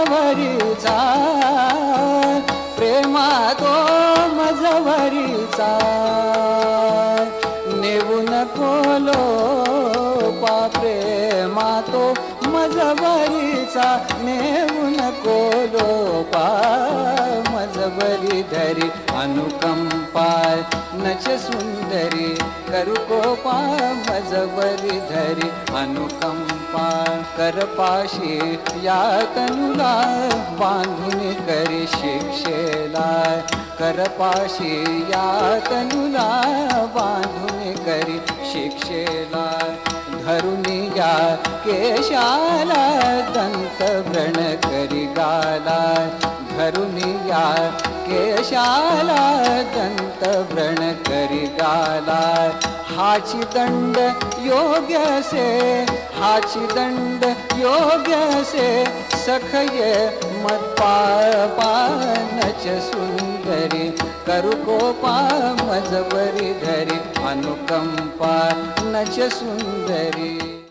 मजवरीचा प्रेमा तो मजवरीचा. नेऊ नको लोपा प्रेमा तो मजवरीचा. नेऊ नको लोपा मजबरी धरी अनुकंपा नच सुंदरी करू कोपा मजबरी धरी अनुकंपा करपाशी या तनुला बांधून करी शिक्षेला. करपाशी या तनुला बांधून करी शिक्षेला. धरून या केशाला दंत व्रण करी गाला. धरून या केशाला दंत व्रण करी गाला. हाची दंड योग्य से हाची दंड योग्य से सखये मत पानच सुंदरी करू कोपा मजबरी धरी अनुकंपा नच सुंदरी.